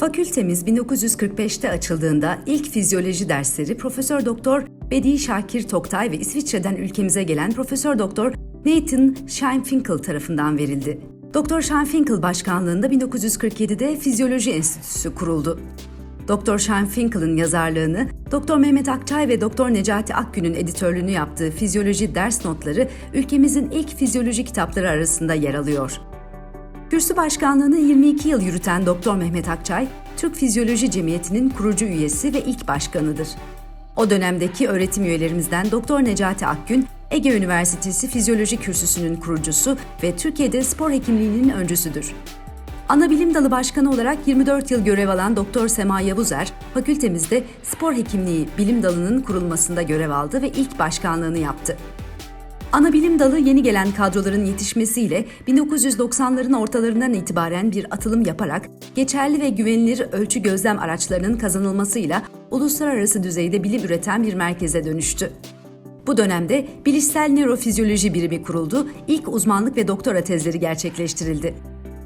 Fakültemiz 1945'te açıldığında ilk fizyoloji dersleri Profesör Doktor Bedi Şakir Toktay ve İsviçre'den ülkemize gelen Profesör Doktor Nathan Scheinfinkel tarafından verildi. Doktor Scheinfinkel başkanlığında 1947'de Fizyoloji Enstitüsü kuruldu. Doktor Scheinfinkel'ın yazarlığını, Doktor Mehmet Akçay ve Doktor Necati Akgün'ün editörlüğünü yaptığı fizyoloji ders notları ülkemizin ilk fizyoloji kitapları arasında yer alıyor. Kürsü başkanlığını 22 yıl yürüten Doktor Mehmet Akçay, Türk Fizyoloji Cemiyeti'nin kurucu üyesi ve ilk başkanıdır. O dönemdeki öğretim üyelerimizden Doktor Necati Akgün, Ege Üniversitesi Fizyoloji Kürsüsü'nün kurucusu ve Türkiye'de spor hekimliğinin öncüsüdür. Ana bilim dalı başkanı olarak 24 yıl görev alan Doktor Sema Yavuzer, fakültemizde spor hekimliği bilim dalının kurulmasında görev aldı ve ilk başkanlığını yaptı. Ana bilim dalı yeni gelen kadroların yetişmesiyle 1990'ların ortalarından itibaren bir atılım yaparak geçerli ve güvenilir ölçü gözlem araçlarının kazanılmasıyla uluslararası düzeyde bilim üreten bir merkeze dönüştü. Bu dönemde bilişsel nörofizyoloji birimi kuruldu, ilk uzmanlık ve doktora tezleri gerçekleştirildi.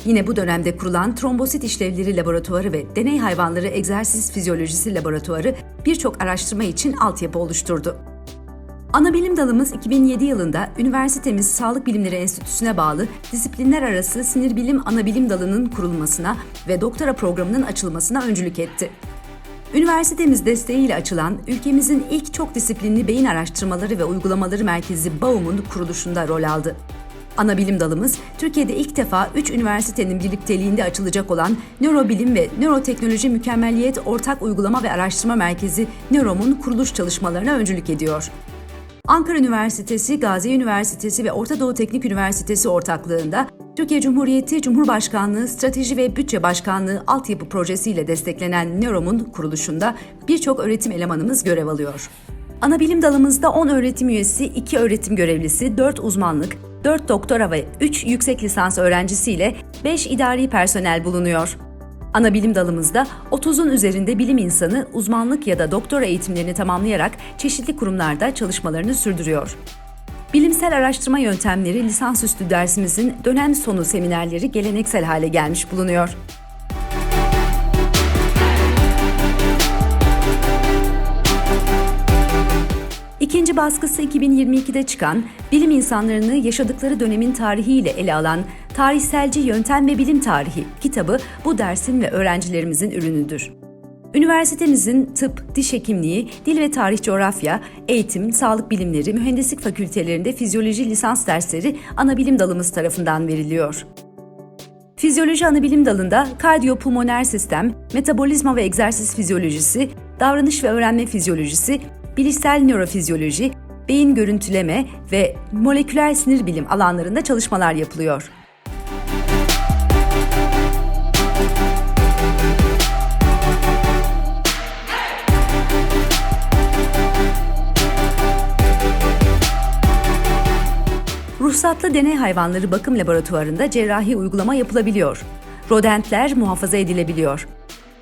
Yine bu dönemde kurulan trombosit işlevleri laboratuvarı ve deney hayvanları egzersiz fizyolojisi laboratuvarı birçok araştırma için altyapı oluşturdu. Anabilim dalımız 2007 yılında üniversitemiz Sağlık Bilimleri Enstitüsü'ne bağlı disiplinler arası sinir bilim anabilim dalının kurulmasına ve doktora programının açılmasına öncülük etti. Üniversitemiz desteğiyle açılan ülkemizin ilk çok disiplinli beyin araştırmaları ve uygulamaları merkezi BAUM'un kuruluşunda rol aldı. Anabilim dalımız Türkiye'de ilk defa 3 üniversitenin birlikteliğinde açılacak olan Nörobilim ve Nöroteknoloji Mükemmelliyet Ortak Uygulama ve Araştırma Merkezi NÖROM'un kuruluş çalışmalarına öncülük ediyor. Ankara Üniversitesi, Gazi Üniversitesi ve Orta Doğu Teknik Üniversitesi ortaklığında Türkiye Cumhuriyeti Cumhurbaşkanlığı Strateji ve Bütçe Başkanlığı altyapı projesiyle desteklenen NÖROM'un kuruluşunda birçok öğretim elemanımız görev alıyor. Ana bilim dalımızda 10 öğretim üyesi, 2 öğretim görevlisi, 4 uzmanlık, 4 doktora ve 3 yüksek lisans öğrencisiyle 5 idari personel bulunuyor. Ana bilim dalımızda 30'un üzerinde bilim insanı uzmanlık ya da doktora eğitimlerini tamamlayarak çeşitli kurumlarda çalışmalarını sürdürüyor. Bilimsel araştırma yöntemleri lisansüstü dersimizin dönem sonu seminerleri geleneksel hale gelmiş bulunuyor. Baskısı 2022'de çıkan, bilim insanlarını yaşadıkları dönemin tarihiyle ele alan Tarihselci Yöntem ve Bilim Tarihi kitabı bu dersin ve öğrencilerimizin ürünüdür. Üniversitemizin tıp, diş hekimliği, dil ve tarih coğrafya, eğitim, sağlık bilimleri, mühendislik fakültelerinde fizyoloji lisans dersleri ana bilim dalımız tarafından veriliyor. Fizyoloji anabilim dalında kardiyopulmoner sistem, metabolizma ve egzersiz fizyolojisi, davranış ve öğrenme fizyolojisi, bilişsel nörofizyoloji, beyin görüntüleme ve moleküler sinir bilim alanlarında çalışmalar yapılıyor. Ruhsatlı deney hayvanları bakım laboratuvarında cerrahi uygulama yapılabiliyor. Rodentler muhafaza edilebiliyor.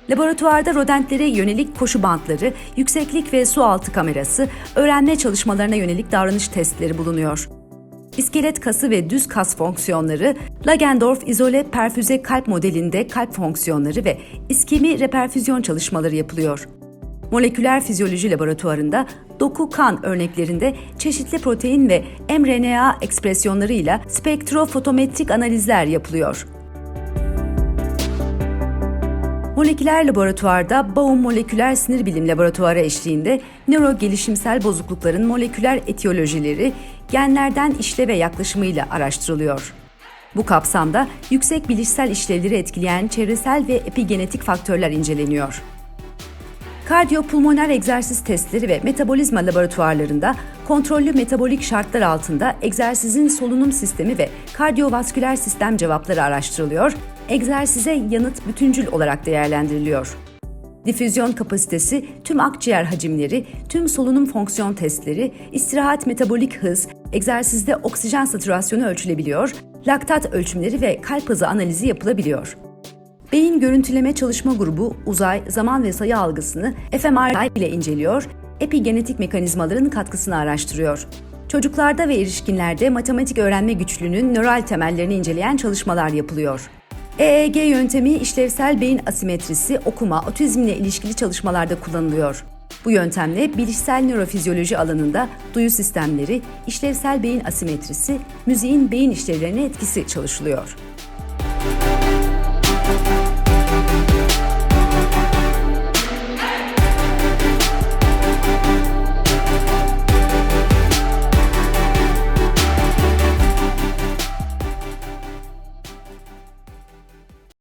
Laboratuvarda rodentlere yönelik koşu bantları, yükseklik ve su altı kamerası, öğrenme çalışmalarına yönelik davranış testleri bulunuyor. İskelet kası ve düz kas fonksiyonları, Lagendorf izole perfüze kalp modelinde kalp fonksiyonları ve iskemi reperfüzyon çalışmaları yapılıyor. Moleküler fizyoloji laboratuvarında doku kan örneklerinde çeşitli protein ve mRNA ekspresyonlarıyla spektrofotometrik analizler yapılıyor. Moleküler laboratuvarda Baum Moleküler Sinir Bilim Laboratuvarı eşliğinde nöro gelişimsel bozuklukların moleküler etiyolojileri, genlerden işleve yaklaşımıyla araştırılıyor. Bu kapsamda yüksek bilişsel işlevleri etkileyen çevresel ve epigenetik faktörler inceleniyor. Kardiyopulmoner egzersiz testleri ve metabolizma laboratuvarlarında kontrollü metabolik şartlar altında egzersizin solunum sistemi ve kardiyovasküler sistem cevapları araştırılıyor, egzersize yanıt bütüncül olarak değerlendiriliyor. Difüzyon kapasitesi, tüm akciğer hacimleri, tüm solunum fonksiyon testleri, istirahat metabolik hız, egzersizde oksijen satürasyonu ölçülebiliyor, laktat ölçümleri ve kalp hızı analizi yapılabiliyor. Beyin Görüntüleme Çalışma Grubu uzay, zaman ve sayı algısını fMRI ile inceliyor, epigenetik mekanizmaların katkısını araştırıyor. Çocuklarda ve erişkinlerde matematik öğrenme güçlüğünün nöral temellerini inceleyen çalışmalar yapılıyor. EEG yöntemi işlevsel beyin asimetrisi, okuma, otizmle ilişkili çalışmalarda kullanılıyor. Bu yöntemle bilişsel nörofizyoloji alanında duyu sistemleri, işlevsel beyin asimetrisi, müziğin beyin işlevlerine etkisi çalışılıyor.